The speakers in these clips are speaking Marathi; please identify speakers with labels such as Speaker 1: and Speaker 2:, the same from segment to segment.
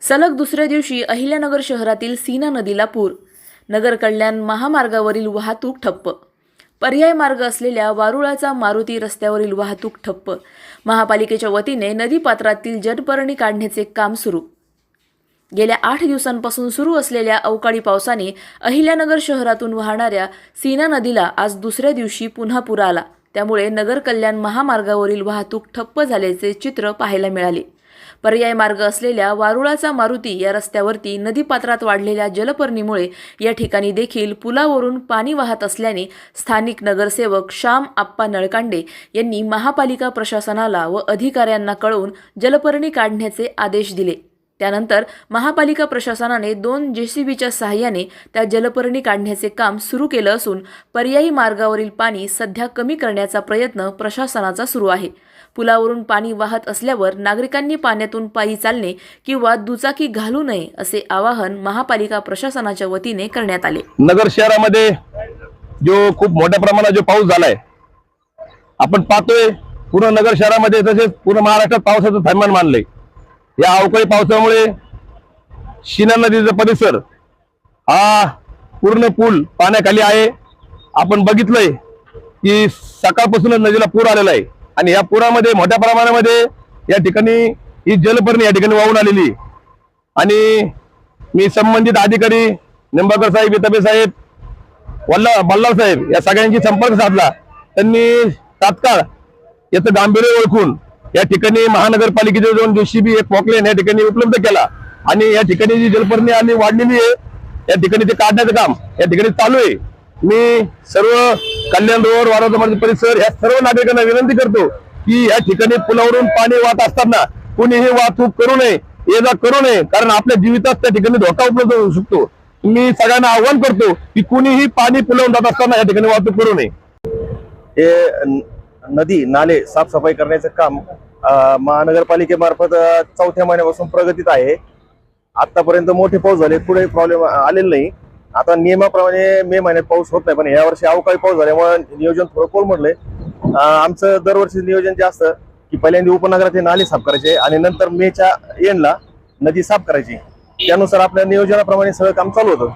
Speaker 1: सलग दुसऱ्या दिवशी अहिल्यानगर शहरातील सीना नदीला पूर. नगर कल्याण महामार्गावरील वाहतूक ठप्प. पर्याय मार्ग असलेल्या वारुळाचा मारुती रस्त्यावरील वाहतूक ठप्प. महापालिकेच्या वतीने नदीपात्रातील जलपर्णी काढण्याचे काम सुरू. गेल्या आठ दिवसांपासून सुरू असलेल्या अवकाळी पावसाने अहिल्यानगर शहरातून वाहणाऱ्या सीना नदीला आज दुसऱ्या दिवशी पुन्हा पूर आला. त्यामुळे नगर कल्याण महामार्गावरील वाहतूक ठप्प झाल्याचे चित्र पाहायला मिळाले. पर्याय मार्ग असलेल्या वारुळाचा मारुती या रस्त्यावरती नदीपात्रात वाढलेल्या जलपर्णीमुळे या ठिकाणी देखील पुलावरून पाणी वाहत असल्याने स्थानिक नगरसेवक श्याम आप्पा नळकांडे यांनी महापालिका प्रशासनाला व अधिकाऱ्यांना कळवून जलपर्णी काढण्याचे आदेश दिले. त्यानंतर महापालिका प्रशासनाने दोन जेसीबीच्या सहाय्याने त्या जलपर्णी काढण्याचे काम सुरू केलं असून पर्यायी मार्गावरील पाणी सध्या कमी करण्याचा प्रयत्न प्रशासनाचा सुरू आहे. पुलावरून पाणी वाहत असल्यावर नागरिकांनी पाण्यातून पायी चालणे किंवा दुचाकी घालू नये असे आवाहन महापालिका प्रशासनाच्या वतीने करण्यात आले.
Speaker 2: नगर शहरामध्ये जो खूप मोठ्या प्रमाणात जो पाऊस झालाय आपण पाहतोय पूर्ण नगर शहरामध्ये तसेच पूर्ण महाराष्ट्रात पावसाचं थैमान मानलंय. या अवकाळी पावसामुळे शिना नदीचा परिसर हा पूर्ण पूल पाण्याखाली आहे. आपण बघितलंय की सकाळपासूनच नदीला पूर आलेला आहे. आणि या पुरामध्ये मोठ्या प्रमाणामध्ये या ठिकाणी ही जलपर्णी या ठिकाणी वाहून आलेली आणि मी संबंधित अधिकारी निंबाकर साहेब इतबे साहेब वल्ला बल्लाळ साहेब या सगळ्यांशी संपर्क साधला. त्यांनी तात्काळ याचं गांभीर्य ओळखून या ठिकाणी महानगरपालिकेचे दोन जेसीबी एक पॉकलेन या ठिकाणी उपलब्ध केला. आणि या ठिकाणी जी जलपर्णी आणि वाढलेली आहे या ठिकाणी ते काढण्याचं काम या ठिकाणी चालू आहे. मी सर्व कल्याण रोड वारा परिसर या सर्व नागरिकांना विनंती करतो की या ठिकाणी पुलावरून पाणी वाहत असताना कुणीही वाहतूक करू नये ये जा करू नये कारण आपल्या जीवितात त्या ठिकाणी धोका उपलब्ध होऊ शकतो. मी सगळ्यांना आव्हान करतो की कुणीही पाणी पुलवून जात असताना या ठिकाणी वाहतूक करू नये.
Speaker 3: हे नदी नाले साफसफाई करण्याचं काम महानगरपालिकेमार्फत चौथ्या महिन्यापासून प्रगतीत आहे. आतापर्यंत मोठे पाऊस झाले पुढे प्रॉब्लेम आलेला नाही. आता नियमाप्रमाणे मे महिन्यात पाऊस होत नाही पण यावर्षी अवकाळी पाऊस झाल्यामुळे नियोजन थोडं कोलमडलंय आमचं दरवर्षी नियोजन जे असतं की पहिल्यांदा उपनगराचे नाले साफ करायचे आणि नंतर मेच्या एंडला नदी साफ करायची. त्यानुसार आपल्या नियोजनाप्रमाणे सगळं काम चालू होतं.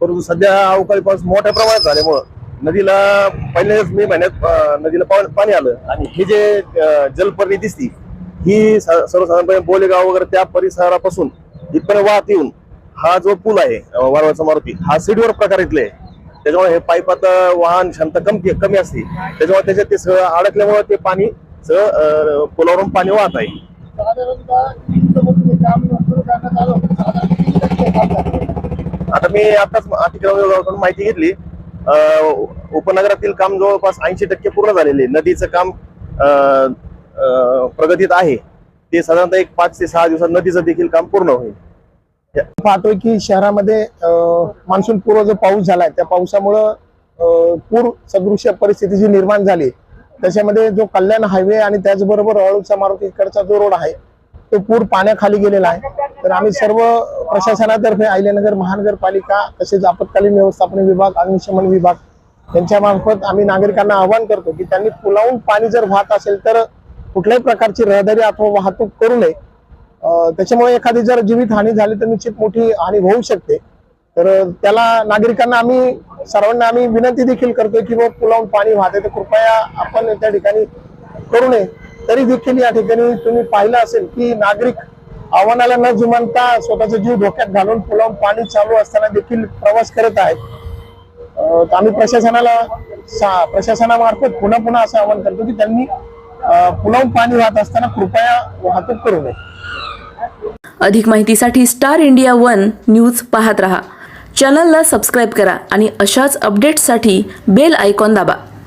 Speaker 3: परंतु सध्या अवकाळी पाऊस मोठ्या प्रमाणात झाल्यामुळं नदीला पहिल्याच मे महिन्यात नदीला पाणी आलं. आणि हे जे जलपर्णी दिसती ही सर्वसाधारणपणे बोलेगाव वगैरे त्या परिसरापासून इथपर्यंत वाहत येऊन हा जो पूल आहे वारवाचा मारुती हा सीडीवर प्रकार इथले आहे. त्याच्यामुळे हे पाईपात अं, वाहन क्षमता कमी कमी असते. त्याच्यामुळे त्याच्यात ते सगळं अडकल्यामुळे ते पाणी सगळं पुलावरून पाणी वाहत आहे. आता मी आताच अतिक्रमण माहिती घेतली. उपनगरातील काम जवळपास ऐंशी टक्के पूर्ण झालेले नदीचं काम प्रगतीत आहे. ते साधारणतः एक पाच ते सहा दिवसात नदीचं देखील काम पूर्ण होईल.
Speaker 4: पाहतोय की शहरामध्ये मान्सून पूर्व जो पाऊस झालाय त्या पावसामुळं पूर सदृश्य परिस्थिती जी निर्माण झाली त्याच्यामध्ये जो कल्याण हायवे आणि त्याचबरोबर अळूचा मारुतीकडचा जो रोड आहे तो पूर पाण्याखाली गेलेला आहे. तर आम्ही सर्व प्रशासनातर्फे अहिल्यानगर महानगरपालिका तसेच आपत्कालीन व्यवस्थापन विभाग अग्निशमन विभाग यांच्या मार्फत आम्ही नागरिकांना आवाहन करतो की त्यांनी पुलावून पाणी जर वाहत असेल तर कुठल्याही प्रकारची रहदारी अथवा वाहतूक करू नये. त्याच्यामुळे एखादी जर जीवित हानी झाली तर निश्चित मोठी हानी होऊ शकते. तर त्याला नागरिकांना आम्ही सर्वांना आम्ही विनंती देखील करतोय की बाबा पुलावून पाणी वाहते तर कृपया आपण त्या ठिकाणी करू नये. तरी देखील या ठिकाणी तुम्ही पाहिलं असेल की नागरिक आव्हानाला न जुमानता स्वतःचा जीव धोक्यात घालून पुलावून पाणी चालू असताना देखील प्रवास करत आहेत. आम्ही प्रशासनाला प्रशासनामार्फत पुन्हा पुन्हा असं आवाहन करतो की त्यांनी पुलाव पुलावून पाणी वाहत असताना कृपया वाहतूक करू नये.
Speaker 1: अधिक माहितीसाठी स्टार इंडिया वन न्यूज पाहत रहा. चॅनलला सबस्क्राईब करा आणि अशाच अपडेट्ससाठी बेल आयकॉन दाबा.